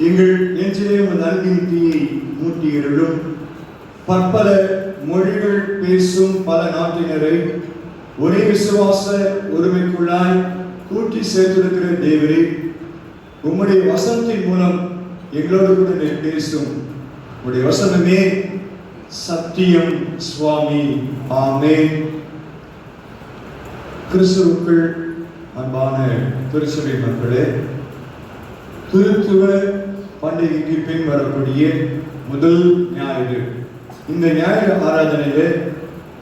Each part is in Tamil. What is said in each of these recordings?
எங்கள் நெஞ்சிலே உங்கள் அன்பின் தீயை மூட்டியிருளும். பற்பல மொழிகள் பேசும் பல நாட்டினரை ஒரே விசுவாச ஒருமைக்குள்ளாய் கூட்டி சேர்த்திருக்கிற தேவரே உம்முடைய வசனத்தின் மூலம் எங்களோடு கூட நீர் பேசும். உடைய வசனமே சத்தியம் சுவாமி. ஆமே கிறிஸ்துவுக்குள் அன்பான திருச்சபை மக்களே திருத்துவ பண்டிகைக்கு பின் வரக்கூடிய முதல் ஞாயிறு. இந்த ஞாயிறு ஆராதனையிலே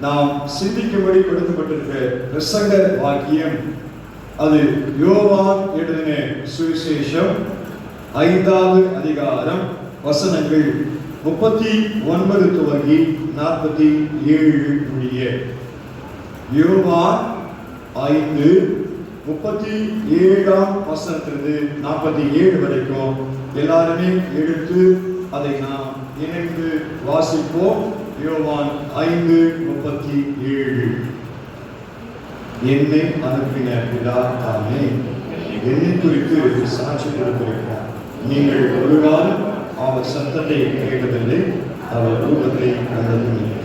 நாம் சிந்திக்கும்படி கொடுக்கப்பட்டிருக்கிற பிரசங்க வாக்கியம் அது யோவான் எழுதின சுவிசேஷம் ஐந்தாவது அதிகாரம் வசனங்கள் முப்பத்தி ஒன்பது துவங்கி நாற்பத்தி ஏழு முடிய. யோவான் ஐந்து முப்பத்தி ஏழாம் வசனத்திலிருந்து நாற்பத்தி ஏழு வரைக்கும் எல்லாருமே எடுத்து அதை நாம் இணைந்து வாசிப்போம். யோவான் ஐந்து முப்பத்தி ஏழு. என்னை அனுப்பின பிதா தாமே என்னை குறித்து சாட்சி கொடுத்திருக்கிறார். நீங்கள் ஒரு காலம் அவர் சத்தத்தை கேட்டதில்லை அவர் ரூபத்தை கண்டதும் இல்லை.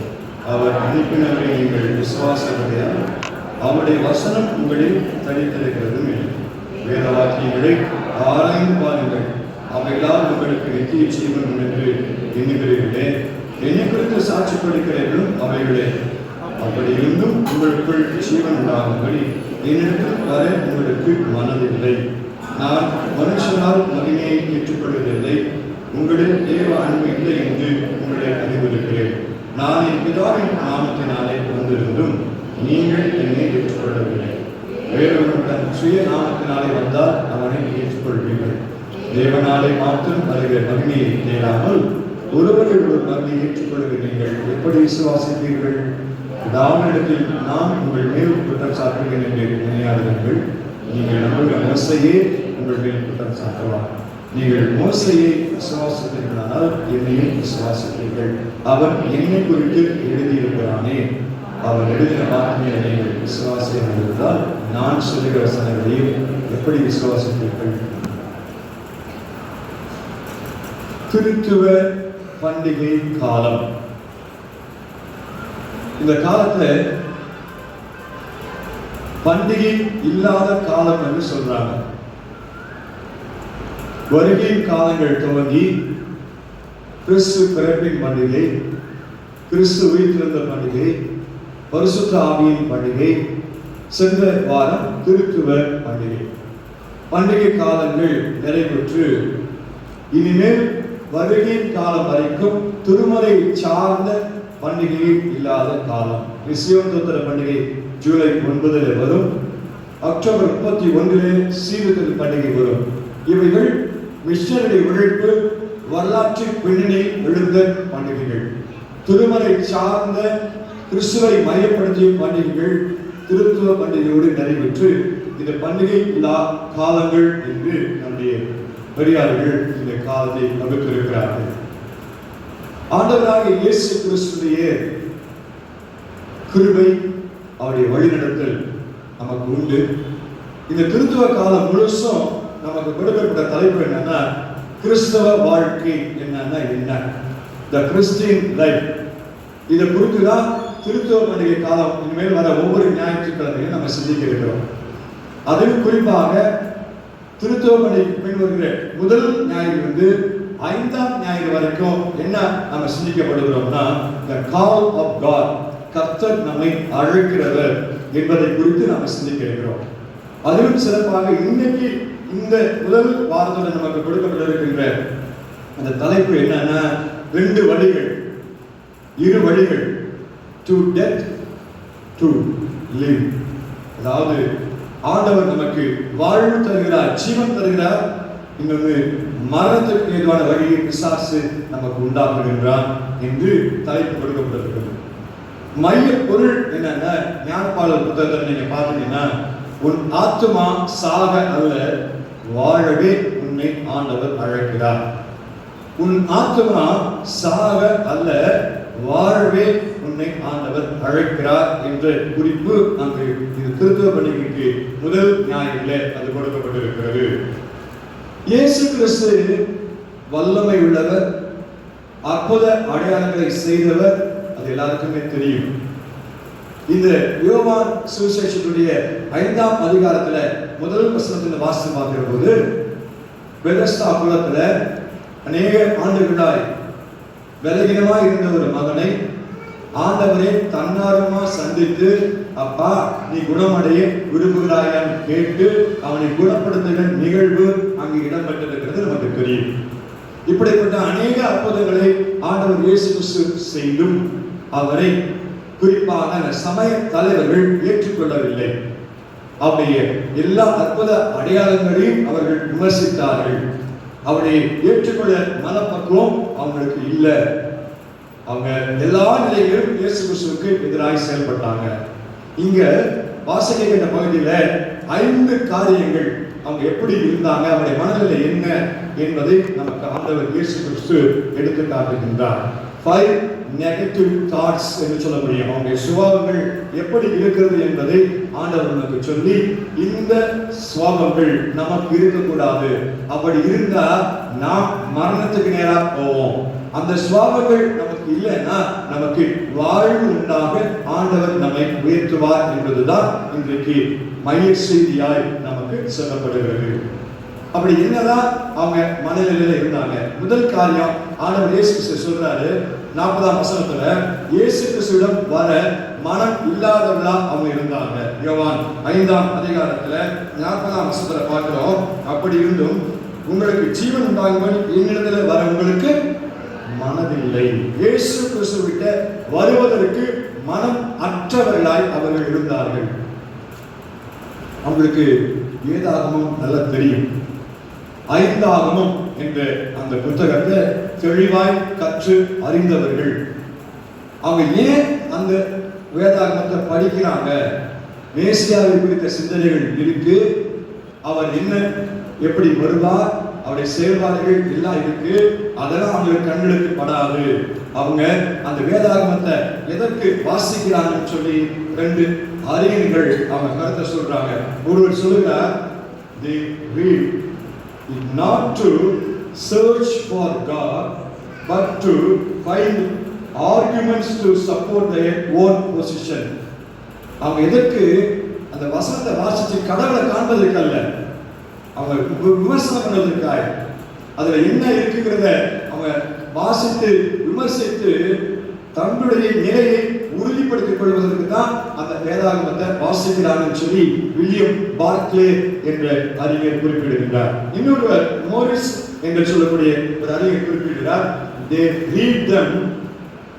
அவர் அனுப்பினவரை நீங்கள் விசுவாசப்படையால் அவருடைய வசனம் உங்களில் தனித்திருக்கிறதும் இல்லை. வேத வாக்கியங்களை ஆராய்ந்து பாருங்கள். அவைகளால் உங்களுக்கு நித்திய ஜீவன் என்று எண்ணுகிறீர்களே என்னை குறித்து சாட்சி கொடுக்கிறீர்களும் அவைகளே. அப்படி இருந்தும் உங்களுக்குள் ஜீவன் உண்டாகும்படி என்னிடத்தில் வர உங்களுக்கு மனதில்லை. நான் மனுஷனால் மகிமையை ஏற்றுக்கொள்வதில்லை. உங்களில் தேவ அன்பு இல்லை என்று உங்களை அறிவிருக்கிறேன் நான் என் பிதாவின் நாமத்தினாலே வந்திருந்தும் நீங்கள் என்னை ஏற்றுக்கொள்ளவில்லை வேறொருவன் தன் சுய நாமத்தினாலே வந்தால் அவனை ஏற்றுக்கொள்வீர்கள். தேவனாலே மாத்திரம் வருகிற மகிமையை தேடாமல் ஒருவர்கள் ஒரு மகிமையை ஏற்றுக்கொள்கிற நீங்கள் எப்படி விசுவாசிப்பீர்கள்? தாவனிடத்தில் நான் உங்கள் மேல் குற்றம் சாட்டுகிறேன் என்று நினையாதீர்கள் நீங்கள் நம்முடைய மோசையே உங்கள் மேல் குற்றம் சாட்டலாம். நீங்கள் மோசையை விசுவாசித்தீர்களானால் என்னையும் விசுவாசித்தீர்கள் அவன் என்னை குறித்து எழுதியிருக்கிறானே. அவர் எழுதின வார்த்தையை நீங்கள் விசுவாசியம் இருந்தால் நான் சொல்லுகிற வசனங்களையும் எப்படி விசுவாசிப்பீர்கள்? திருத்துவ பண்டிகை காலம். இந்த காலத்தை பண்டிகை இல்லாத காலம் என்று சொல்றாங்க. வருகை காலங்கள் துவங்கி கிறிஸ்து பிறப்பின் பண்டிகை கிறிஸ்து உயிர்த்திருந்த பண்டிகை பரிசுத்த ஆவியின் பண்டிகை சென்ற வாரம் திருத்துவ பண்டிகை பண்டிகை காலங்கள் நிறைவுற்று. இனிமேல் வருகையின் காலம் வரைக்கும் திருமலை சார்ந்த பண்டிகை இல்லாத காலம். கிறிஸ்தியோன் பண்டிகை ஜூலை ஒன்பதில் வரும். அக்டோபர் முப்பத்தி ஒன்றிலே சீர்திருத்த பண்டிகை வரும். இவைகள் மிஷனரி உழைப்பு வரலாற்று பின்னணியில் எழுந்த பண்டிகைகள். திருமலை சார்ந்த கிறிஸ்துவை மையப்படுத்திய பண்டிகைகள் திருத்துவ பண்டிகையோடு நிறைவேற்று இந்த பண்டிகை விழா காலங்கள் என்று நம்முடைய பெரியார்கள் இந்த காலத்தை வகுத்திருக்கிறார்கள் ஆண்டவராக இயேசு கிறிஸ்துடைய கிருபை அவருடைய வழிநடத்தல் நமக்கு உண்டு. இந்த கிறிஸ்துவ காலம் முழுசும் நமக்கு கொடுக்கப்பட்ட தலைப்பு என்னன்னா கிறிஸ்தவ வாழ்க்கை என்னன்னா என்ன? த கிறிஸ்டின் லைஃப் இதை குறித்து தான் திருத்துவ பண்டிகை காலம் இனிமேல் வர ஒவ்வொரு ஞாயிற்றுக்கிழமையும் நம்ம சிந்திக்க இருக்கிறோம் அதில் குறிப்பாக திருத்துவ பண்டிகைக்கு பின் வருகிற முதல் ஞாயிறு வந்து ஐந்தாம் ஞாயிறு வரைக்கும் என்ன நம்ம சிந்திக்கப்படுகிறோம்னா த கால் ஆஃப் காட் கர்த்தர் நம்மை அழைக்கிறவர் என்பதை குறித்து நாம் சிந்திக்க இருக்கிறோம். அதிலும் சிறப்பாக இன்னைக்கு இந்த முதல் வாரத்தில் நமக்கு கொடுக்கப்பட்டிருக்கின்ற அந்த தலைப்பு என்னன்னா ரெண்டு வழிகள் இரு வழிகள். டு டெத் டு லிவ் அதாவது ஆண்டவர் நமக்கு வாழ்வு தருகிறார் ஜீவன் தருகிறார் இன்னொரு மரணத்திற்கு ஏதுவான வழியை பிசாசு நமக்கு உண்டாக்குகின்றான் என்று தலைப்பு கொடுக்கப்பட்டிருக்கிறது. மைய பொருள் என்னன்னா ஞானப்பாளர் புத்தகத்தை நீங்க பார்த்தீங்கன்னா உன் ஆத்துமா சாக அல்ல வாழவே உன்னை ஆண்டவர் அழைக்கிறார். உன் ஆத்துமா சாக அல்ல வாழவே உன்னை ஆண்டவர் அழைக்கிறார் என்ற குறிப்பு அங்கு இது திருத்துவ பண்டிகைக்கு முதல் ஞாயிறிலே அது கொடுக்கப்பட்டிருக்கிறது. இயேசு கிறிஸ்து வல்லமை உள்ளவர் அற்புத அடையாளங்களை செய்தவர் அது எல்லாருக்குமே தெரியும். இந்த யோவான் சுவிசேஷத்துடைய ஐந்தாம் அதிகாரத்தில் முதல் வசனத்தில் வாசித்து பார்க்கிற போது பெதஸ்தா குலத்துல அநேக ஆண்டுகளாய் பலகீனமாய் இருந்த ஒரு மகனை ஆண்டவரை தன்னார்வமா சந்தித்து அப்பா நீ குணமடைய விரும்புகிறாயான்னு கேட்டு அவனை குணப்படுத்துகிற நிகழ்வு அங்கு இடம்பெற்றிருக்கிறது நமக்கு தெரியும். இப்படிப்பட்ட அநேக அற்புதங்களை ஆண்டவர் இயேசு செய்தும் அவரை குறிப்பாக அந்த சமய தலைவர்கள் ஏற்றுக்கொள்ளவில்லை. அவருடைய எல்லா அற்புத அடையாளங்களையும் அவர்கள் விமர்சித்தார்கள். அவரை ஏற்றுக்கொள்ள மனப்பக்குவம் அவங்களுக்கு இல்லை. அவங்க எல்லா நிலையிலும் இயேசு கிறிஸ்துவுக்கு எதிராக செயல்பட்டாங்க. இங்க வாசிக்கின்ற பகுதியில ஐந்து காரியங்கள் அவங்க எப்படி இருந்தாங்க அவருடைய மனநிலை என்ன என்பதை நமக்கு ஆண்டவர் இயேசு கிறிஸ்து எடுத்து காட்டுகின்றார். ஃபைவ் நெகட்டிவ் தாட்ஸ் என்று சொல்ல முடியும். அவங்களுடைய சுபாவங்கள் எப்படி இருக்கிறது என்பதை ஆண்டவர் நமக்கு சொல்லி இந்த சுவாபங்கள் நமக்கு இருக்கக்கூடாது. அப்படி இருந்தா நாம் மரணத்துக்கு நேராக போவோம். அந்த சுவாபங்கள் நமக்கு இல்லைன்னா நமக்கு வாழ்வு உண்டாக ஆண்டவர் நம்மை உயர்த்துவார் என்பதுதான் இன்றைக்கு மைய செய்தியாய் நமக்கு சொல்லப்படுகிறது. அப்படி என்னதான் அவங்க மனநிலையில இருந்தாங்க. முதல் காரியம் ஆண்டவர் இயேசு சொல்றாரு. நாற்பதாம் வசனத்துல இயேசு கிறிஸ்துவிடம் வர மனம் இல்லாதவர்களா அவங்க இருந்தாங்க. யோவான் ஐந்தாம் அதிகாரத்துல நாற்பதாம் வசனத்துல பார்க்கிறோம். அப்படி இருந்தும் உங்களுக்கு ஜீவன் உண்டாகும்போது என்னிடத்துல வர உங்களுக்கு மனதில்லை. இயேசு கிறிஸ்துவிட்ட வருவதற்கு மனம் அற்றவர்களாய் அவர்கள் இருந்தார்கள். அவங்களுக்கு வேதாகமும் நல்லா தெரியும். ஐந்தாகமும் என்ற அந்த புத்தகத்தை தெளிவாய் கற்று அறிந்தவர்கள். அவங்க ஏன் அந்த வேதாகமத்தை படிக்கிறாங்க? மேசியாவை குறித்த சிந்தனைகள் இருக்கு. அவர் என்ன எப்படி வருவார்? அவருடைய செயல்பாடுகள் எல்லாம் இருக்கு. அதெல்லாம் அவங்க கண்களுக்கு படாது. அவங்க அந்த வேதாகமத்தை எதற்கு வாசிக்கிறாங்கன்னு சொல்லி ரெண்டு அறிஞர்கள் அவங்க கருத்தை சொல்றாங்க. ஒருவர் சொல்லுகிறார் they read not to search for for God to to find to support support their own position அவங்க எதற்கு அந்த வசனத்தை வாசித்து கடவுளை காண்பதற்கு அல்ல. அவங்க விமர்சனம் பண்ணதற்காக அதுல என்ன இருக்குங்கிறத அவங்க வாசித்து விமர்சித்து தங்களுடைய நிலையை உறுதிப்படுத்திக் கொள்வதற்கு தான் அந்த வேதாகமத்தை வாசிக்கிறாங்கன்னு சொல்லி வில்லியம் பார்க்லே என்ற அறிஞர் குறிப்பிடுகின்றார். இன்னொருவர் மோரிஸ் என்று சொல்லக்கூடிய ஒரு அறிஞர் குறிப்பிடுகிறார். They read them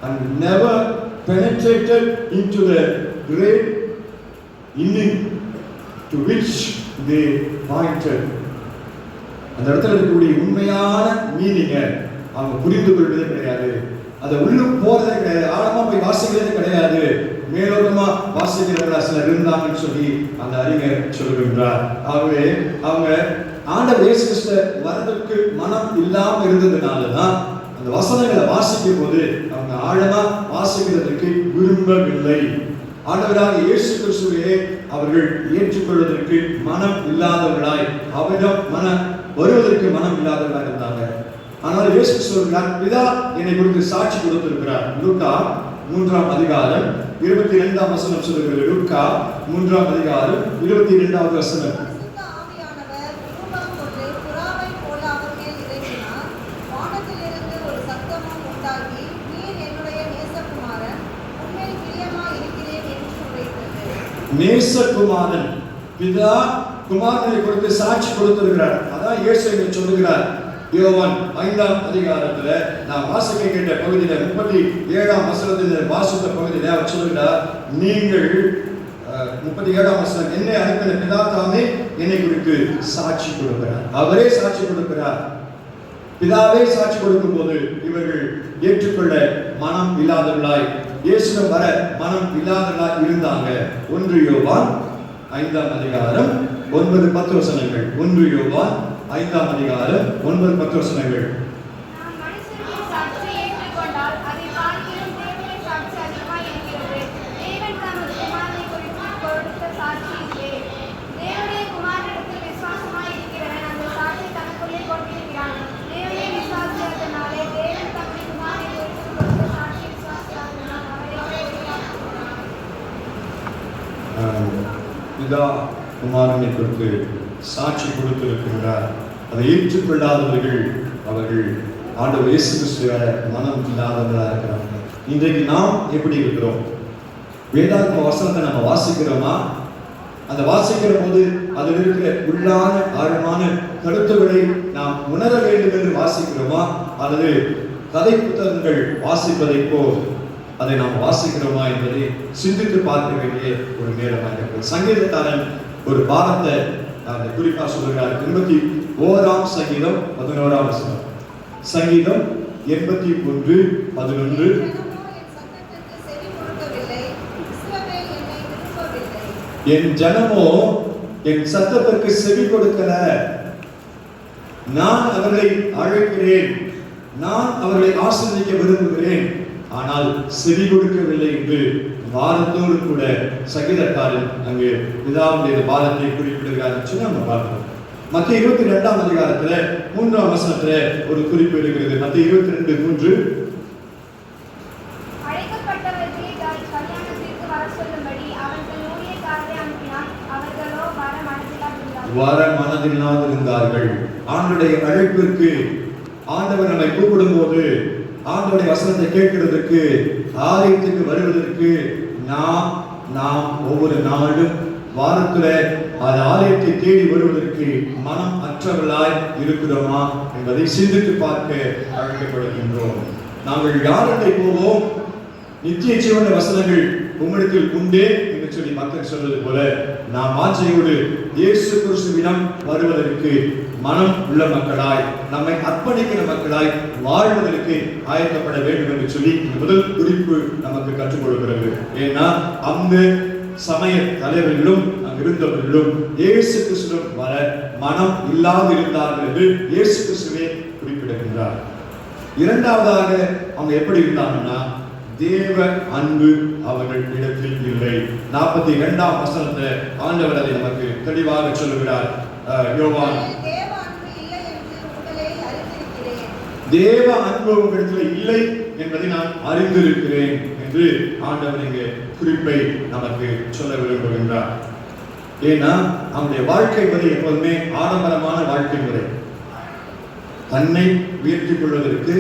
and never penetrated into the great meaning to which they pointed அந்த இடத்துல இருக்கக்கூடிய உண்மையான மீனிங்கை அவங்க புரிந்து கொள்வதே கிடையாது. அதை உள்ளும் போறதே கிடையாது. ஆழமா போய் வாசிக்கிறதே கிடையாது. மேலோட்டமா வாசிக்கிறவர்களா சிலர் இருந்தாங்கன்னு சொல்லி அந்த அறிஞர் சொல்லுகின்றார். ஆகவே அவங்க ஆண்டவர் இயேசு கிறிஸ்து மனம் இல்லாம இருந்ததுனால தான் அந்த வசனங்களை வாசிக்கும் போது அவங்க ஆழமா வாசிக்கிறதுக்கு விரும்பவில்லை. ஆண்டவராக இயேசு கிறிஸ்துவையே அவர்கள் ஏற்றுக்கொள்வதற்கு மனம் இல்லாதவர்களாய் அவரிடம் மன வருவதற்கு மனம் இல்லாதவர்களாக இருந்தாங்க. ஆனால் இயேசு சொல்கிறார் பிதா என்னை குறித்து சாட்சி கொடுத்திருக்கிறார். லூக்கா மூன்றாம் அதிகாரம் இருபத்தி இரண்டாம் வசனம் சொல்லுகிறது. லூக்கா மூன்றாம் அதிகாரம் இருபத்தி இரண்டாவது வசனம் பரிசுத்த ஆவியானவர் ரூபம் கொண்டு புறாவைப் போல அவர் மேல் இறங்கினார். வானத்திலிருந்து ஒரு சத்தமும் உண்டாகி, நீர் என்னுடைய நேசகுமாரன், உன்மேல் பிரியமாயிருக்கிறேன் என்று உரைத்தது. நேசகுமாரன். பிதா குமாரனை கொடுத்து சாட்சி கொடுத்திருக்கிறார். அதான் இயேசு இங்க சொல்லுகிறார். யோவான் ஐந்தாம் அதிகாரத்தில் நான் வாசிக்க கேட்ட பகுதியில் முப்பத்தி ஏழாம் வசனத்தில் வாசித்த பகுதியில் அவர் சொல்லுகிறார் நீங்கள் முப்பத்தி ஏழாம் வசனம் என்னை அனுப்பின பிதா தாமே என்னை குறித்து சாட்சி கொடுக்கிறார். அவரே சாட்சி கொடுக்கிறார். பிதாவே சாட்சி கொடுக்கும் போது இவர்கள் ஏற்றுக்கொள்ள மனம் இல்லாதவர்களாய் இயேசுவிடம் வர மனம் இல்லாதவர்களாய் இருந்தாங்க. ஒன்று யோவான் ஐந்தாம் அதிகாரம் ஒன்பது பத்து வசனங்கள். ஒன்று யோவான் ஐந்தாம் அதிகாரம் ஒன்பது பத்து வசனங்கள் நாம் மனுஷருடைய சாட்சியை ஏற்றுக்கொண்டால் அதை பார்க்கிலும் தேவனுடைய சாட்சி அதிகமாய் இருக்கிறது. தேவன் தமது குமாரனை குறித்து கொடுத்த சாட்சி இதுவே. தேவனுடைய குமாரனிடத்தில் விசுவாசமாய் இருக்கிறவன் அந்த சாட்சியை தனக்குள்ளே கொண்டிருக்கிறான். தேவனை விசுவாசிக்கிறவன் பிதா குமாரனை குறித்து சாட்சி கொடுத்திருக்கின்றார். அதை ஏற்றுக்கொள்ளாதவர்கள் அவர்கள் ஆண்டவர் இயேசு கிறிஸ்துவ மனம் இல்லாதவர்களாக இருக்கிறாங்க இன்றைக்கு நாம் எப்படி இருக்கிறோம்? வேதாத்ம வசனத்தை நம்ம வாசிக்கிறோமா? அந்த வாசிக்கிற போது அதில் இருக்கிற உள்ளான ஆழமான கருத்துக்களை நாம் உணர வேண்டும் என்று வாசிக்கிறோமா? அல்லது கதை புத்தகங்கள் வாசிப்பதை போல் அதை நாம் வாசிக்கிறோமா என்பதை சிந்தித்து பார்க்க வேண்டிய ஒரு நேரமாக இருக்கிறது சங்கீதக்காரன் ஒரு பாடத்தை அந்த குறிப்பா சொல்லுகிறார். எண்பத்தி ஓராம் சங்கீதம் பதினோராம் வசனம். சங்கீதம் எண்பத்தி ஒன்று பதினொன்று. என் ஜனமோ என் சத்தத்திற்கு செவி கொடுக்கல நான் அவர்களை அழைக்கிறேன். நான் அவர்களை ஆசிரியக்க விரும்புகிறேன். ஆனால் செவி கொடுக்கவில்லை என்று வாதத்தோடு கூட சங்கீதக்காரன் அங்கு பிதாவுடைய பாதத்தை குறிப்பிடுகிறார். நம்ம பார்க்கிறோம் மத்திய இருபத்தி ரெண்டாம் அதிகாரத்துல மூன்றாம் வசனத்துல ஒரு குறிப்பு இருக்கிறது மத்திய இருபத்தி ரெண்டு மூன்று. வர மனதில்லாதிருந்தார்கள் ஆண்டுடைய அழைப்பிற்கு ஆண்டவர் நம்மை கூப்பிடும் போது ஆண்டோடைய வசனத்தை கேட்கிறதற்கு ஆலயத்துக்கு வருவதற்கு நாம் நாம் ஒவ்வொரு நாளும் வாரத்துல அது ஆலயத்தை தேடி வருவதற்கு மனம் அற்றவர்களாய் இருக்கிறோமா என்பதை சிந்தித்து பார்க்க அழைக்கப்படுகின்றோம். நாங்கள் யாரிடத்தை போவோம்? நித்திய ஜீவன வசனங்கள் உம்மிடத்தில் உண்டே. என்று சொல்லி மக்கள் சொல்வது போல நாம் ஆச்சரியோடு இயேசு கிறிஸ்துவிடம் வருவதற்கு மனம் உள்ள மக்களாய் நம்மை அர்ப்பணிக்கிற மக்களாய் வாழ்வதற்கு ஆயத்தப்பட வேண்டும் என்று சொல்லி முதல் குறிப்பு நமக்கு கற்றுக்கொள்கிறது ஏன்னா அந்த சமய தலைவர்களும் அங்கிருந்தவர்களும் இயேசு கிறிஸ்துவிடம் வர மனம் இல்லாதிருந்தார்கள் என்று இயேசு கிறிஸ்துவே குறிப்பிடுகின்றார். இரண்டாவதாக அவங்க எப்படி இருந்தாங்கன்னா தேவ அன்பு அவர்கள் இடத்தில் இல்லை. நாற்பத்தி இரண்டாம் வசனத்தை ஆண்டவர் அதை நமக்கு தெளிவாக சொல்லுகிறார். அஹ், யோவான். தேவ அன்பு தேவ அன்பு உங்களிடத்தில் இல்லை என்பதை நான் அறிந்திருக்கிறேன் என்று ஆண்டவர் இங்கே குறிப்பை நமக்கு சொல்ல விரும்புகின்றார். ஏன்னா அவனுடைய வாழ்க்கை முறை எப்போதுமே ஆடம்பரமான வாழ்க்கை முறை. தன்னை உயர்த்திக் கொள்வதற்கு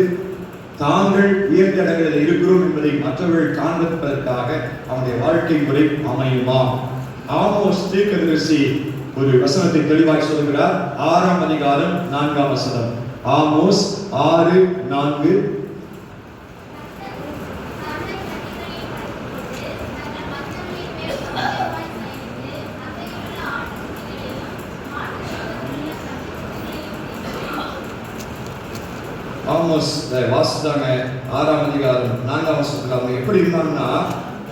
தாங்கள் உயர்ந்தடங்களில் இருக்கிறோம் என்பதை மற்றவர்கள் காண்பிப்பதற்காக அவனுடைய வாழ்க்கை முறை அமையுமா? ஆமோஸ் தீர்க்கதரிசி ஒரு வசனத்தை தெளிவாய் சொல்கிறார் ஆறாம் அதிகாரம் நான்காம் வசனம். ஆமோஸ் ஆறு நான்கு ஆமோஸ் வாசித்தாங்க ஆறாம் அதிகாரம் நான்காம் வசனத்தில் அவங்க எப்படி இருந்தாங்கன்னா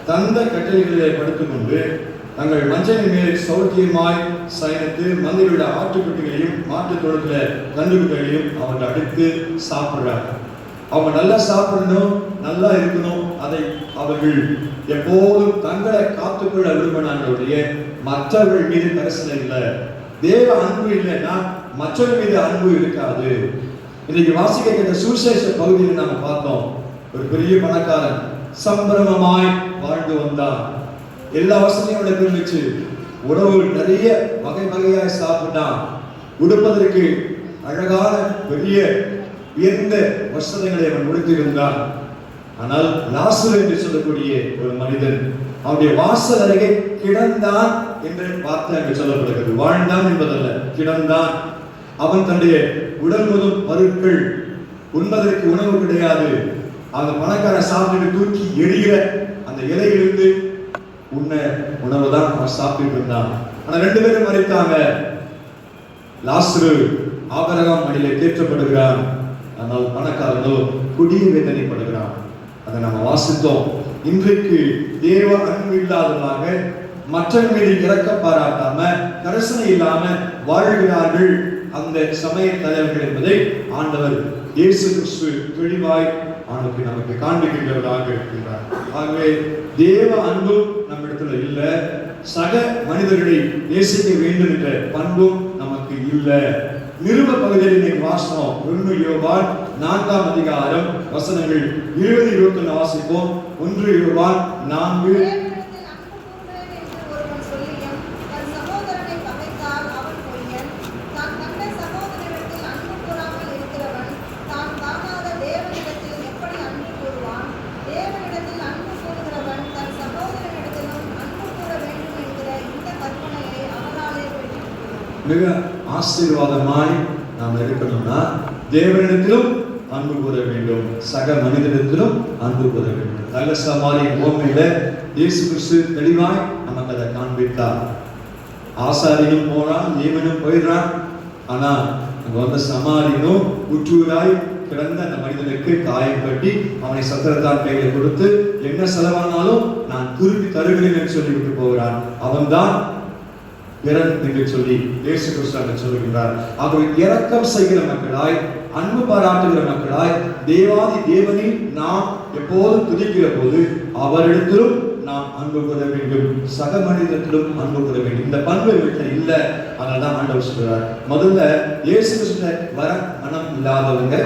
தந்த கட்டளைகளிலே படுத்துக்கொண்டு தங்கள் மஞ்சளின் மேல் சௌக்கியமாய் சயனித்து மந்திரியுள்ள ஆட்டுக்குட்டிகளையும் மாட்டுத் தொழுத்துல கண்டுகுட்டிகளையும் அவங்க அடுத்து சாப்பிட்றாங்க அவங்க நல்லா சாப்பிடணும் நல்லா இருக்கணும் அதை அவர்கள் எப்போதும் தங்களை காத்துக்கொள்ள விரும்பினாங்களுடைய மற்றவர்கள் மீது கரிசனை இல்லை. தேவ அன்பு இல்லைன்னா மற்றவர்கள் மீது அன்பு இருக்காது. இன்னைக்கு வாசிக்க இந்த சுவிசேஷ பகுதியில் நாம பார்த்தோம். ஒரு பெரிய பணக்காரன் சம்பிரமமாய் வாழ்ந்து வந்தான். எல்லா வசதியும் அவனுக்கு இருந்துச்சு. உணவு நிறைய வகை வகையாய் சாப்பிட்டான். உடுப்பதற்கு அழகான பெரிய உயர்ந்த வசதிகளை அவன் உடுத்திருந்தான் ஆனால் லாசு என்று சொல்லக்கூடிய ஒரு மனிதன் அவனுடைய வாசல் அருகே கிடந்தான் என்று வார்த்தை அங்கு சொல்லப்படுகிறது. வாழ்ந்தான் என்பதல்ல கிடந்தான். அவன் தன்னுடைய உடல் முதல் பருக்கள் உண்பதற்கு உணவு கிடையாது. அந்த பணக்காரன் சாப்பிட்டு தூக்கி எரிகிற அந்த இலையிலிருந்து உன்ன உணவு தான் அவன் சாப்பிட்டு இருந்தான். ஆனா ரெண்டு பேரும் மறைத்தாங்க. லாஸ்ரு ஆபரகம் மடியிலே தேற்றப்படுகிறான். ஆனால் பணக்காரனோ கொடிய வேதனைப்படுகிறான். அதை நம்ம வாசித்தோம். இன்றைக்கு தேவ அன்பு இல்லாததாக மற்றவர்கள் மீது இறக்க பாராட்டாம கரசனை இல்லாம வாழ்கிறார்கள். அந்த சமய தலைவர்கள் என்பதை ஆண்டவர் இயேசு கிறிஸ்து தெளிவாய் அவனுக்கு நமக்கு காண்பிக்கின்றவராக இருக்கின்றார் ஆகவே தேவ அன்பும் நம்மிடத்துல இல்லை. சக மனிதர்களை நேசிக்க வேண்டும் என்ற பண்பும் நமக்கு இல்லை. நிருப பகுதியில் இன்னைக்கு வாசனம் ஒன்று யோவான் நான்காம் அதிகாரம் வசனங்கள் இருபது இருபத்தி ஒன்று வாசிப்போம். ஒன்று யோவான் நான்கு தேவனிடத்தில் அன்பு கூறுகிறேன் என்று ஒருவன் சொல்லியும் தன் மிக ஆசீர்வாதமாய் நாம் இருக்கணும்னா தேவனிடத்திலும் அன்பு கூற வேண்டும். சக மனிதனிடத்திலும் அன்பு கூற வேண்டும். நல்ல சமாளி ஓமையில இயேசு கிறிஸ்து தெளிவாய் நமக்கு அதை காண்பித்தார். ஆசாரியனும் போறான் நியமனும் போயிடுறான் ஆனா அங்க வந்த சமாரியனும் உற்றூராய் கிடந்த அந்த மனிதனுக்கு காயம் கட்டி அவனை சத்திரத்தான் கையில் கொடுத்து என்ன செலவானாலும் நான் திருப்பி தருகிறேன் என்று சொல்லிவிட்டு போகிறான். அவன்தான் பிறன் என்று சொல்லி இயேசு கிறிஸ்து சொல்லுகின்றார். ஆகவே இரக்கம் செய்கிற மக்களாய் அன்பு பாராட்டுகிற மக்களாய் தேவாதி தேவனில் நாம் எப்போதும் துதிக்கிற போது அவரிடத்திலும் நாம் அன்பு கூற வேண்டும். சக மனிதத்திலும் அன்பு கூற வேண்டும். இந்த பண்பு வீட்டில் இல்லை. அதனால தான் ஆண்டவர் சொல்கிறார் முதல்ல இயேசு கிருஷ்ண வர மனம் இல்லாதவங்க.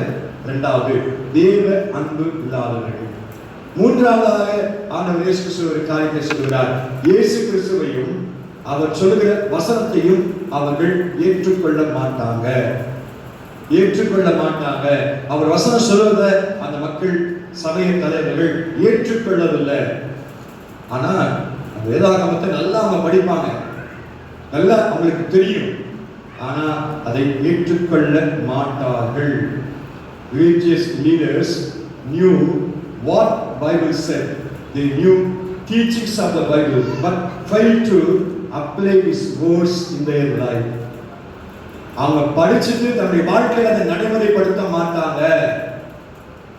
இரண்டாவது தேவ அன்பு இல்லாதவர்கள். மூன்றாவதாக ஆண்டவர் இயேசு கிறிஸ்துவ ஒரு காரியத்தை சொல்கிறார் இயேசு கிறிஸ்துவையும் அவர் சொல்லுகிற வசனத்தையும் அவர்கள் ஏற்றுக்கொள்ள மாட்டாங்க. ஏற்றுக்கொள்ள மாட்டாங்க. அவர் வசனம் சொல்வத அந்த மக்கள் சமய தலைவர்கள் ஏற்றுக்கொள்ளவில்லை. ஆனால் அந்த வேதாகமத்தை நல்லா அவங்க படிப்பாங்க. நல்லா அவங்களுக்கு தெரியும். ஆனால் அதை ஏற்றுக்கொள்ள மாட்டார்கள். Religious leaders knew what Bible said. They knew teachings of the Bible, but failed to apply his words இந்த their அவங்க படிச்சுட்டு தன்னுடைய வாழ்க்கையில அதை நடைமுறைப்படுத்த மாட்டாங்க.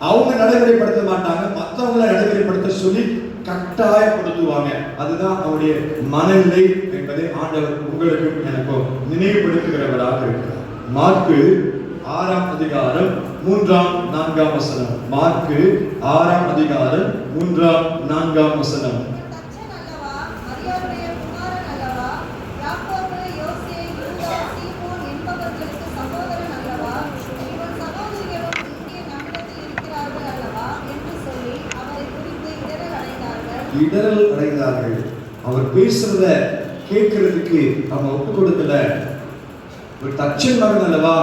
அவங்க நடைமுறைப்படுத்த மாட்டாங்க. மற்றவங்களை நடைமுறைப்படுத்த சொல்லி கட்டாயப்படுத்துவாங்க. அதுதான் அவருடைய மனநிலை என்பதை ஆண்டவர் உங்களுக்கும் எனக்கும் நினைவுபடுத்துகிறவராக இருக்கிறார். மார்க்கு ஆறாம் அதிகாரம் மூன்றாம் நான்காம் வசனம். மார்க்கு ஆறாம் அதிகாரம் மூன்றாம் நான்காம் வசனம் தச்சன் அல்லவா மரியாவுடைய குமாரன் அல்லவா யாக்கோபு யோசே யூதா சீமோன் என்பவர்களுக்கு சகோதரன் அல்லவா இவன் சகோதரிகளும் இங்கே நம்மிடத்தில் இருக்கிறார்கள் அல்லவா என்று சொல்லி அவரை குறித்து இடரல் அடைந்தார்கள் இடரல் அடைந்தார்கள். அவர் பேசுறத கேட்கறதுக்கு அவங்க ஒப்பு கொடுக்கல. ஒரு தச்சன் மகன் அல்லவா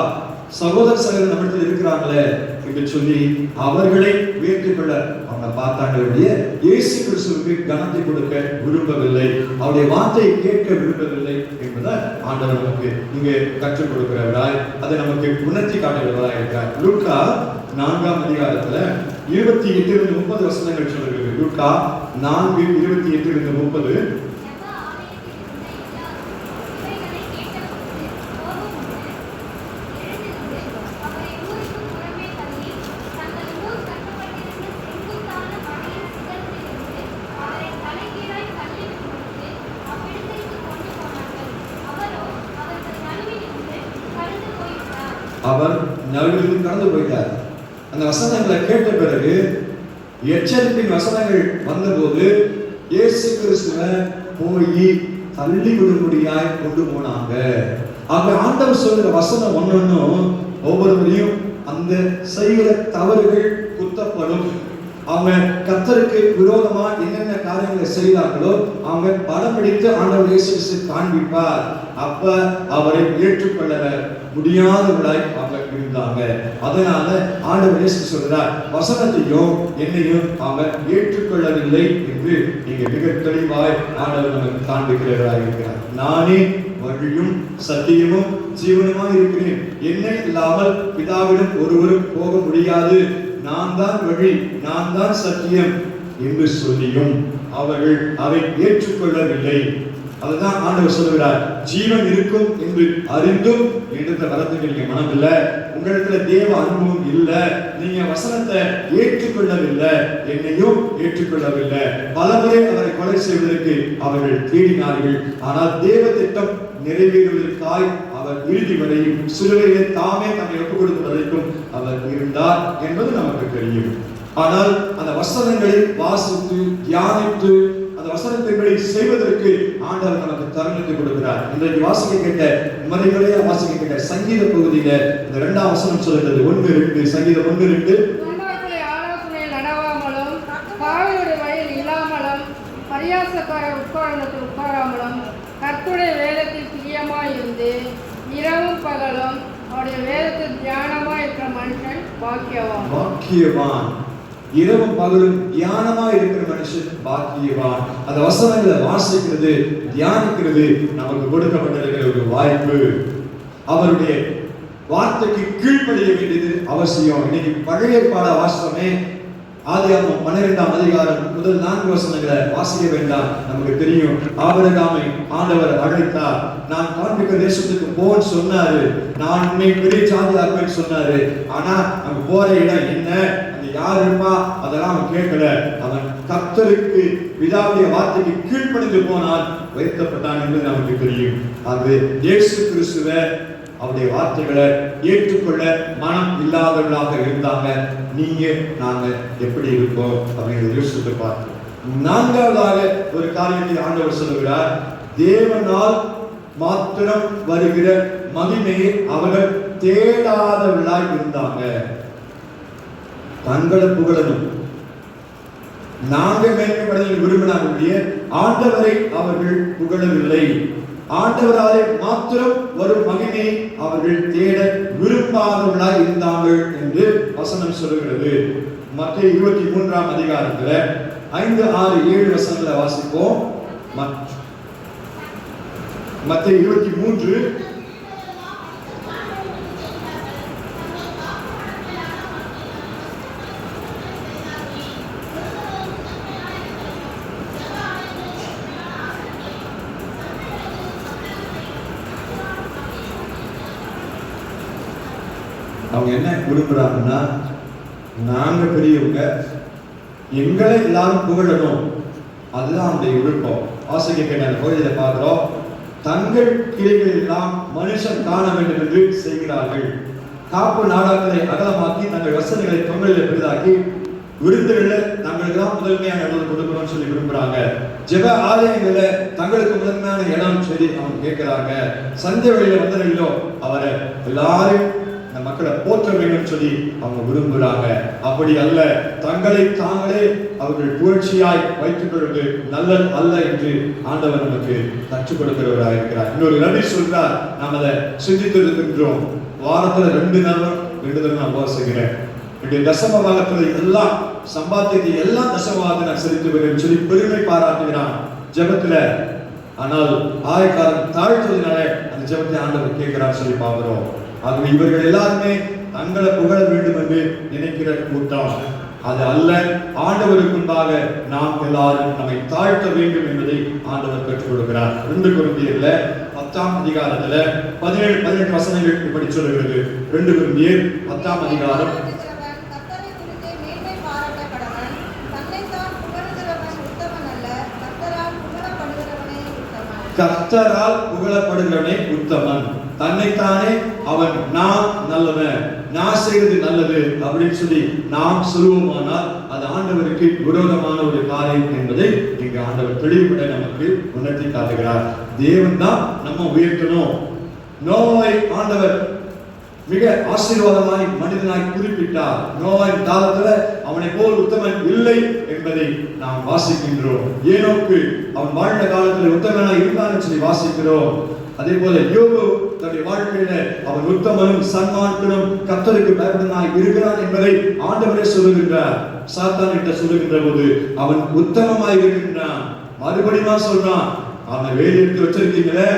சகோதர சகோதரர் நம்மிடத்தில் இருக்கிறாங்களே என்று சொல்லி அவர்களை உயர்த்திக்கொள்ள அவங்க பார்த்தாங்க வேண்டிய இயேசு கிறிஸ்துவுக்கு கனத்தை கொடுக்க விரும்பவில்லை. அவருடைய வார்த்தையை கேட்க விரும்பவில்லை என்பதை ஆண்டவர் நமக்கு இங்கே கற்றுக் கொடுக்கிறவராய் அதை நமக்கு உணர்த்தி காட்டுகிறவராய் இருக்கிறார். லூக்கா நான்காம் அதிகாரத்துல இருபத்தி எட்டு முப்பது வசனங்கள் சொல்லுகிறது. லூக்கா நான்கு இருபத்தி எட்டிலிருந்து முப்பது. இருந்த அவர் நடுவில் கடந்து போயிட்டார். அந்த வசனங்களை கேட்ட பிறகு எச்சரிப்பின் வசனங்கள் வந்தபோது இயேசு கிறிஸ்துவ போய் தள்ளி விடும்படியாய் கொண்டு போனாங்க. ஆக ஆண்டவர் சொல்கிற வசனம் ஒன்னொன்னும் ஒவ்வொருவரையும் அந்த செய்கிற தவறுகள் குத்தப்படும். அவங்க கத்தருக்கு விரோதமா என்னென்ன காரியங்களை செய்தார்களோ அவங்க படம் பிடித்து ஆண்டவர் இயேசு கிறிஸ்து காண்பிப்பார். அப்ப அவரை ஏற்றுக்கொள்ள முடியாதவர்களாய் அவங்க இருந்தாங்க அதனால ஆண்டவர் இயேசு சொல்றார் வசனத்தையும் என்னையும் அவங்க ஏற்றுக்கொள்ளவில்லை என்று நீங்க மிக தெளிவாய் ஆண்டவர் நமக்கு காண்பிக்கிறவராக இருக்கிறார். நானே வழியும் சத்தியமும் ஜீவனமாக இருக்கிறேன். என்னை இல்லாமல் பிதாவிடம் ஒருவரும் போக முடியாது. நான் தான் வழி நான் தான் சத்தியம் என்று சொல்லியும் அவர்கள் அதை ஏற்றுக்கொள்ளவில்லை. அதுதான் ஆண்டவர் சொல்லுகிறார். ஜீவன் இருக்கும் என்று அறிந்தும் எடுத்த வரத்துக்கு நீங்க மனம் இல்ல உங்களிடத்துல தேவ அனுபவம் இல்லை. நீங்க வசனத்தை ஏற்றுக்கொள்ளவில்லை. என்னையும் ஏற்றுக்கொள்ளவில்லை. பலமுறை அவரை கொலை செய்வதற்கு அவர்கள் தேடினார்கள். ஆனால் தேவ திட்டம் நிறைவேறுவதற்காய் அவர் இறுதி வரையும் சிலுவையிலே தாமே தம்மை ஒப்புக் கொடுத்த வரைக்கும் அவர் இருந்தார் என்பது நமக்கு தெரியும். ஆனால் அந்த வசனங்களை வாசித்து தியானித்து அந்த வசனத்தின்படி செய்வதற்கு ஆண்டவர் நமக்கு தருணத்தை கொடுக்கிறார். இன்றைக்கு வாசிக்க கேட்ட முறைகளையா வாசிக்க கேட்ட சங்கீத பகுதியில இந்த இரண்டாம் வசனம் சொல்கிறது ஒன்று ரெண்டு சங்கீதம் ஒன்று ரெண்டு. உட்காராமலும் கர்த்தருடைய வேதத்தில் பிரியமாய் இருந்து இரவும் பகலும் அவருடைய வேதத்தில் தியானமாய் இருக்கிற மனுஷன் பாக்கியவான். பாக்கியவான். இரவும் பகலும் தியானமா இருக்கிற மனுஷன் பாக்கியவான். அந்த வசனங்களை வாசிக்கிறது தியானிக்கிறது நமக்கு கொடுக்கப்பட்டிருக்கிற ஒரு வாய்ப்பு. அவருடைய வார்த்தைக்கு கீழ்ப்படிய வேண்டியது அவசியம். இன்னைக்கு பழைய பாட வாசமே ஆதியாம பன்னிரெண்டாம் அதிகாரம் முதல் நான்கு வசனங்களை வாசிக்க வேண்டாம். நமக்கு தெரியும் ஆபரகாமை ஆண்டவர் அழைத்தார். நான் காண்பிக்க தேசத்துக்கு போன்னு சொன்னாரு. நான் உன்னை பெரிய சாதி ஆக்குவேன்னு சொன்னாரு. ஆனா அங்க போற இடம் என்ன? யார் இருப்பா அதெல்லாம் அவன் கேட்கல. அவன் கத்தருக்கு பிதாவுடைய வார்த்தைக்கு கீழ்ப்படிந்து போனால் உயர்த்தப்பட்டான் என்று நமக்கு தெரியும். ஆகவே இயேசு கிறிஸ்துவ அவருடைய வார்த்தைகளை ஏற்றுக்கொள்ள மனம் இல்லாதவர்களாக இருந்தாங்க. நீங்க நாங்க எப்படி இருக்கோம் அப்படிங்கிறத யோசித்து பார்க்கிறோம் நான்காவதாக ஒரு காரியத்தை ஆண்டவர் சொல்லுகிறார். தேவனால் மாத்திரம் வருகிற மகிமையை அவர்கள் தேடாதவர்களாய் இருந்தாங்க. தங்களை புகழணும். நாங்கள் மேன்மைப்படைய விரும்பினார்களுடைய ஆண்டவரை அவர்கள் புகழவில்லை. ஆண்டவராலே மாத்திரம் வரும் மகிமையை அவர்கள் தேட விரும்பாதவர்களாய் இருந்தார்கள் என்று வசனம் சொல்லுகிறது. மற்ற இருபத்தி மூன்றாம் அதிகாரத்தில் ஐந்து ஆறு ஏழு வசனங்களை வாசிப்போம். மற்ற இருபத்தி மூன்று அவங்க என்ன விரும்புகிறாங்கன்னா நாங்கள் பெரியவங்க எங்களை எல்லாரும் புகழணும். அதுதான் அவங்களுடைய விருப்பம். ஆசிரியர் கேட்ட கோயிலில் பார்க்குறோம். தங்கள் கிளைகள் எல்லாம் மனுஷன் காண வேண்டும் என்று செய்கிறார்கள். காப்பு நாடாக்களை அகலமாக்கி தங்கள் வசதிகளை தொங்கலில் பெரிதாக்கி விருந்துகள்ல தங்களுக்கு தான் முதன்மையான இடம் கொடுக்கணும்னு சொல்லி விரும்புறாங்க. ஜெப ஆலயங்களை தங்களுக்கு முதன்மையான இடம் சொல்லி அவங்க கேட்கிறாங்க. சந்தை வழியில வந்தவர்களோ அவரை எல்லாரும் இந்த மக்களை போற்ற வேண்டும் சொல்லி அவங்க விரும்புகிறாங்க அப்படி அல்ல தங்களை தாங்களே அவர்கள் புகழ்ச்சியாய் வைத்துக் கொள்வது நல்லது அல்ல என்று ஆண்டவர் நமக்கு கற்றுக் கொடுக்கிறவராக இருக்கிறார். இன்னொரு நபி சொல்றார் நாம் அதை சிந்தித்து இருக்கின்றோம் வாரத்துல ரெண்டு நாளும் ரெண்டு தடவை நான் உபாசிக்கிறேன் என்னுடைய தசம பாகத்துல எல்லாம் சம்பாத்தியத்தை எல்லாம் தசமமாக நான் செலுத்தி வருகிறேன் சொல்லி பெருமை பாராட்டுகிறான் ஜபத்துல. ஆனால் ஆயக்காரன் தாழ்த்துவதனால அந்த ஜபத்தை ஆண்டவர் கேட்கிறான்னு சொல்லி பார்க்கிறோம். ஆகவே இவர்கள் எல்லாருமே தங்களை புகழ வேண்டும் என்று நினைக்கிற கூட்டம். அது அல்ல ஆண்டவருக்குண்டாக நாம் எல்லாரும் நம்மை தாழ்த்த வேண்டும் என்பதை ஆண்டவர் கற்றுக் கொடுக்கிறார் ரெண்டு குருந்தியர்ல பத்தாம் அதிகாரத்துல பதினேழு பதினெட்டு வசனங்கள் இப்படி சொல்லுகிறது. ரெண்டு குருந்தியர் பத்தாம் அதிகாரம். கர்த்தரால் புகழப்படுகிறவனே உத்தமன். தன்னைத்தானே அவன் நான் நல்லவன் நான் செய்வது நல்லது அப்படின்னு சொல்லி நாம் சொல்லுவோமானால் அது ஆண்டவருக்கு விரோதமான ஒரு காரியம் என்பதை இங்கு ஆண்டவர் தெளிவுபட நமக்கு உணர்த்தி காட்டுகிறார். தேவன் தான் நம்ம உயர்த்தணும். நோவாய் ஆண்டவர் மிக ஆசீர்வாதமாய் மனிதனாய் குறிப்பிட்டார். நோவாய் காலத்துல அவனை போல் உத்தமன் இல்லை என்பதை நாம் வாசிக்கின்றோம். ஏனோக்கு அவன் வாழ்ந்த காலத்துல உத்தமனாய் இருந்தான்னு சொல்லி வாசிக்கிறோம். அதே போல யோபு தன்னுடைய வாழ்க்கையில அவன் உத்தமனும் சன்மார்க்கனும் கத்தருக்கு பயப்படனாய் இருக்கிறான் என்பதை ஆண்டவரே சொல்லுகின்றார். சாத்தான் கிட்ட சொல்லுகின்ற போது அவன் உத்தமமாய் இருக்கின்றான். மறுபடியும் சொல்றான் அவனை வேலி எடுத்து வச்சிருக்கீங்களே?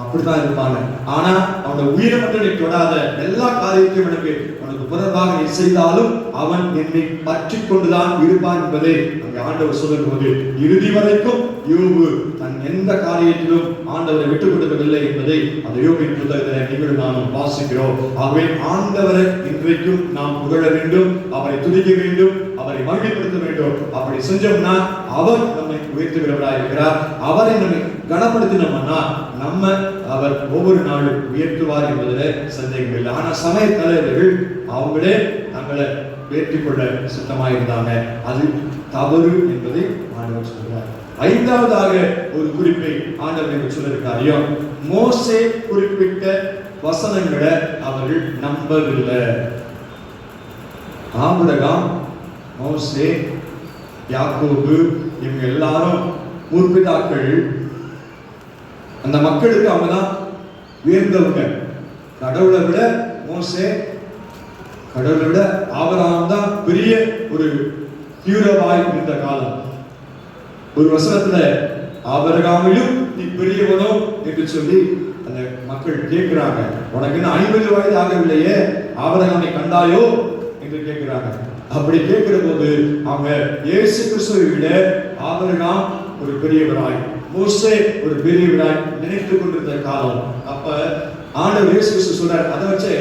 அப்படித்தான் இருப்பாங்க. ஆனா அவனோட உயிரை மட்டும் நீ தொடாத. எல்லா காரியத்தையும் எனக்கு உனக்கு புறம்பாக நீ செய்தாலும் அவன் என்னை பற்றி கொண்டுதான் இருப்பான் என்பதை அங்கே ஆண்டவர் சொல்லும் போது இறுதி வரைக்கும் யோபு தன் எந்த காரியத்திலும் ஆண்டவரை விட்டுக் கொடுக்கவில்லை என்பதை அந்த யோகின் புத்தகத்தில் நீங்கள் நானும் வாசிக்கிறோம். ஆகவே ஆண்டவரை இன்றைக்கும் நாம் புகழ வேண்டும் அவரை துதிக்க வேண்டும் அவரை மகிழ்ப்படுத்த வேண்டும். அப்படி செஞ்சோம்னா அவர் நம்மை உயர்த்துகிறவராக இருக்கிறார் அவரை நம்மை கனப்படுத்தினோம்னா நம்ம அவர் ஒவ்வொரு நாளும் உயர்த்துவார் என்பதில் சந்தேகம் இல்லை. ஆனால் சமய தலைவர்கள் அவங்களே தங்களை கொள்ள சித்தமாக இருந்தாங்க அது தவறு என்பதை ஆண்டவர் சொல்கிறார். ஐந்தாவதாக ஒரு குறிப்பை ஆண்டவர் எனக்கு மோசே குறிப்பிட்ட வசனங்களை அவர்கள் நம்பவில்லை. ஆபிரகாம் மோசே யாக்கோபு இவங்க எல்லாரும் முற்பிதாக்கள். அந்த மக்களுக்கு அவங்க தான் உயர்ந்தவங்க. கடவுளை விட மோசே கடவுளை விட ஆபரகாம் தான் பெரிய ஒரு தீவிரவாய் இருந்த காலம். ஒரு வசனத்துல ஆபரகாமிலும் நீ பெரியவனோ என்று சொல்லி அந்த மக்கள் கேட்கிறாங்க உனக்கு என்ன ஐம்பது வயது ஆகவில்லையே ஆபரகாமை கண்டாயோ என்று கேட்கிறாங்க அப்படி கேட்கிற போது அவங்க இயேசு கிறிஸ்துவை விட ஆபரகாம் ஒரு பெரியவராய் மோசே ஒரு பெரியவராய் நினைத்து கொண்டிருந்த காலம் அப்ப ஆண்டவர் இயேசு கிறிஸ்து சொல்றார் அதை வச்சு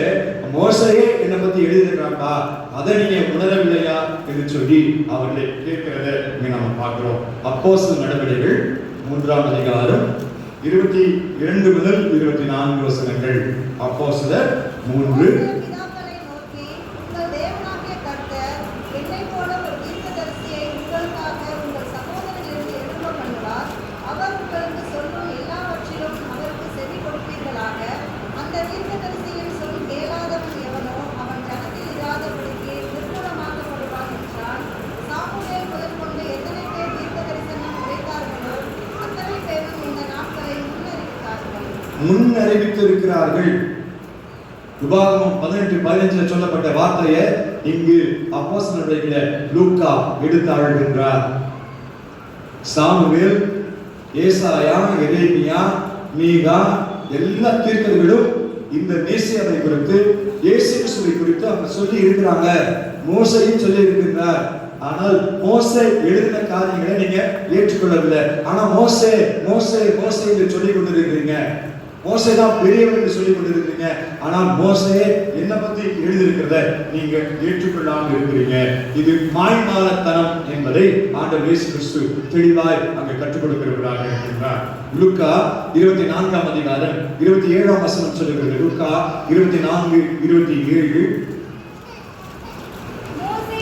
மோசையே என்னை பத்தி எழுதியிருக்காங்கப்பா அதை நீங்க உணரவில்லையா என்று சொல்லி அவர்களை கேட்கிறத இங்க நம்ம பார்க்கிறோம். அப்போஸ் நடவடிக்கைகள் மூன்றாம் அதிகாரம் இருபத்தி இரண்டு முதல் இருபத்தி நான்கு வசனங்கள். அப்போஸ்தலர் மூன்று உங்கள் பிதாக்களை நோக்கி உங்கள் தேவனாகிய கர்த்தர் என்னைப் போல ஒரு தீர்க்கதரிசியை உங்களுக்காக உங்கள் சகோதரரிலிருந்து எழும்ப பண்ணுவார் அவர் உங்களுக்கு சொல்லும் எல்லாவற்றிலும் அவருக்கு செவி கொடுப்பீர்களாக அந்த தீர்க்கதரிசியின் சொல் கேளாதவன் எவனோ அவன் ஜனத்தில் இராதபடிக்கு நிர்மூலமாக்கப்படுவான் என்றான் சாமுவேல் முதற்கொண்டு எத்தனை பேர் தீர்க்கதரிசனம் உரைத்தார்களோ அத்தனை பேரும் இந்த நாட்களை முன்னறிவித்தார்கள் முன் அறிவித்து இருக்கிறார்கள் உபாகமம் பதினெட்டு பதினஞ்சுல சொல்லப்பட்ட வார்த்தையை இங்கு அப்போஸ்தலர்களுடைய லூக்கா எடுத்து அழுகின்றார் சாமுவேல் ஏசாயா எரேமியா மீகா எல்லா தீர்க்கர்களும் இந்த மேசியாவை குறித்து இயேசு கிறிஸ்துவை குறித்து அவங்க சொல்லி இருக்கிறாங்க. மோசையும் சொல்லி இருக்கின்றார். ஆனால் மோசை எழுதின காரியங்களை நீங்க ஏற்றுக்கொள்ளவில்லை. ஆனா மோசே மோசே மோசை என்று சொல்லி கொண்டிருக்கிறீங்க. மோசே தான் பெரியவர் என்று சொல்லி கொண்டிருக்கிறீங்க. ஆனால் மோசே என்ன பத்தி எழுதியிருக்கிறத நீங்க ஏற்றுக்கொள்ளாமல் இருக்கிறீங்க. இது மாய்மாலத்தனம் என்பதை ஆண்டவர் இயேசு கிறிஸ்து தெளிவாய் அங்க கற்றுக் கொடுக்கிறவராக இருக்கின்றார் லுக்கா இருபத்தி நான்காம் அதிகாரம் இருபத்தி ஏழாம் வசனம் சொல்லுகிறது. லுக்கா இருபத்தி நான்கு இருபத்தி ஏழு. மோசே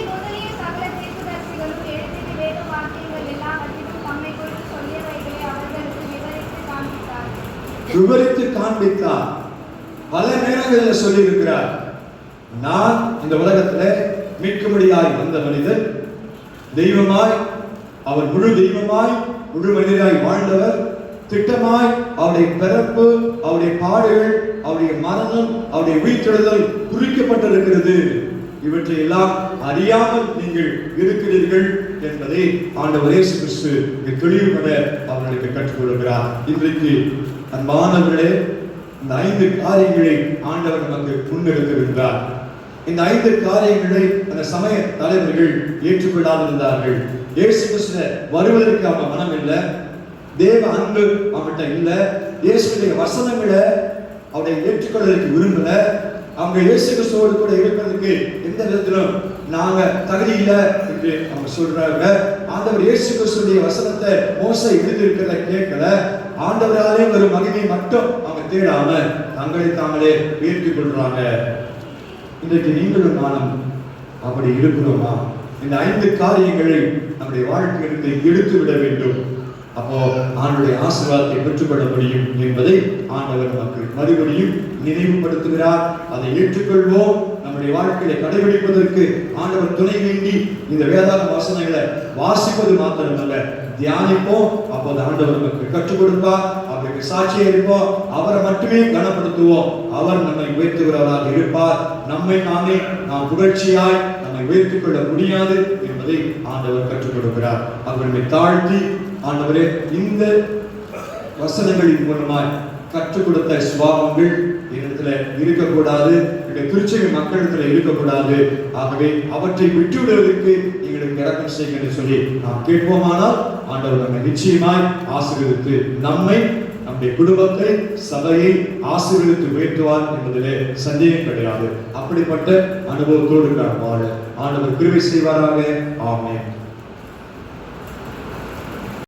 காண்பித்தார் பல நேரங்களில் சொல்லி இருக்கிறார் நான் இந்த உலகத்துல மீட்கும்படியாய் வந்த மனிதர் தெய்வமாய் அவர் முழு தெய்வமாய் முழு மனிதராய் வாழ்ந்தவர் திட்டமாய் அவருடைய பிறப்பு அவருடைய பாடுகள் அவருடைய மரணம் அவருடைய உயிர்த்தெழுதல் குறிக்கப்பட்டிருக்கிறது. இவற்றை எல்லாம் அறியாமல் நீங்கள் இருக்கிறீர்கள் என்பதை ஆண்டவர் இயேசு கிறிஸ்து தெளிவுபட அவர்களுக்கு கற்றுக் கொள்கிறார் இன்றைக்கு அன்பானவர்களே இந்த ஐந்து காரியங்களை ஆண்டவர் நமக்கு முன்னெடுத்திருந்தார் இந்த ஐந்து காரியங்களை அந்த சமய தலைவர்கள் ஏற்றுக்கொள்ளாதிருந்தார்கள். இயேசு கிறிஸ்து வருவதற்கு அவங்க மனம் இல்லை தேவ அன்பு அவங்கள்ட்ட இல்லை இயேசுடைய வசனங்களை அவரை ஏற்றுக்கொள்வதற்கு விரும்பல. அவங்க இயேசு கிறிஸ்துவோடு கூட இருக்கிறதுக்கு எந்த விதத்திலும் நாங்க தகுதி இல்லை என்று அவங்க சொல்றாங்க. ஆண்டவர் இயேசு கிறிஸ்துடைய வசனத்தை மோச எழுதியிருக்கிறத கேட்கல. ஆண்டவராலே ஒரு மகிமை மட்டும் அவங்க தேடாம தங்களை தாங்களே உயர்த்திக் கொள்றாங்க. இன்றைக்கு நீங்களும் நானும் அப்படி இருக்கிறோமா இந்த ஐந்து காரியங்களை நம்முடைய வாழ்க்கையிலிருந்து எடுத்து விட வேண்டும். அப்போ ஆண்டுடைய ஆசீர்வாதத்தை பெற்றுக்கொள்ள முடியும் என்பதை ஆண்டவர் நமக்கு மறுபடியும் நினைவுபடுத்துகிறார். அதை ஏற்றுக்கொள்வோம். நம்முடைய வாழ்க்கையை கடைபிடிப்பதற்கு ஆண்டவர் துணை வேண்டி இந்த வேதாள வசனங்களை வாசிப்பது மாத்திரமல்ல. தியானிப்போம். அப்போது ஆண்டவர் நமக்கு கற்றுக் கொடுப்பார். அவருக்கு சாட்சியாக இருப்போம் அவரை மட்டுமே கனப்படுத்துவோம். அவர் நம்மை உயர்த்துகிறவராக இருப்பார். நம்மை நாமே நாம் புகழ்ச்சியாய் நம்மை உயர்த்திக் கொள்ள முடியாது என்பதை ஆண்டவர் கற்றுக் கொடுக்கிறார். அவர்களை தாழ்த்தி ஆண்டவரே இந்த வசனங்களின் மூலமாய் கற்றுக் கொடுத்த சுவாபங்கள் என்னிடத்துல இருக்கக்கூடாது இந்த திருச்செவி மக்களிடத்துல இருக்கக்கூடாது. ஆகவே அவற்றை விட்டு விடுவதற்கு எங்களுக்கு இறக்கம் செய்யுங்க சொல்லி நாம் கேட்போமானால் ஆண்டவர் நம்மை நிச்சயமாய் ஆசீர்வதித்து நம்மை நம்முடைய குடும்பத்தை சபையை ஆசீர்வதித்து உயர்த்துவார் என்பதிலே சந்தேகம் கிடையாது. அப்படிப்பட்ட அனுபவத்தோடு நாம் வாழ ஆண்டவர் கிருபை செய்வாராக. ஆமே